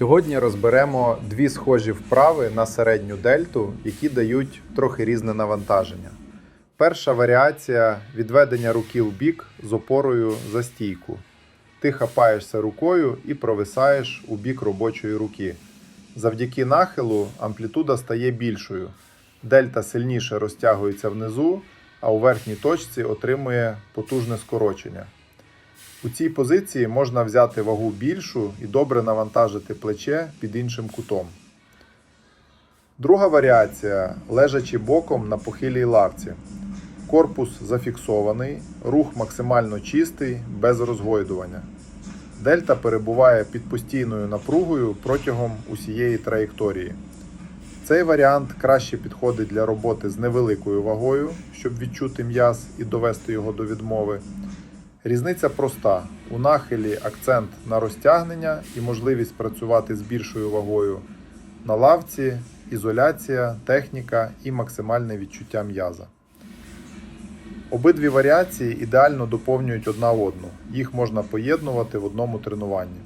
Сьогодні розберемо дві схожі вправи на середню дельту, які дають трохи різне навантаження. Перша варіація відведення руки в бік з опорою за стійку. Ти хапаєшся рукою і провисаєш у бік робочої руки. Завдяки нахилу амплітуда стає більшою. Дельта сильніше розтягується внизу, а у верхній точці отримує потужне скорочення. У цій позиції можна взяти вагу більшу і добре навантажити плече під іншим кутом. Друга варіація лежачи боком на похилій лавці. Корпус зафіксований, рух максимально чистий, без розгойдування. Дельта перебуває під постійною напругою протягом усієї траєкторії. Цей варіант краще підходить для роботи з невеликою вагою, щоб відчути м'яз і довести його до відмови. Різниця проста: у нахилі акцент на розтягнення і можливість працювати з більшою вагою. На лавці ізоляція, техніка і максимальне відчуття м'яза. Обидві варіації ідеально доповнюють одна одну. Їх можна поєднувати в одному тренуванні.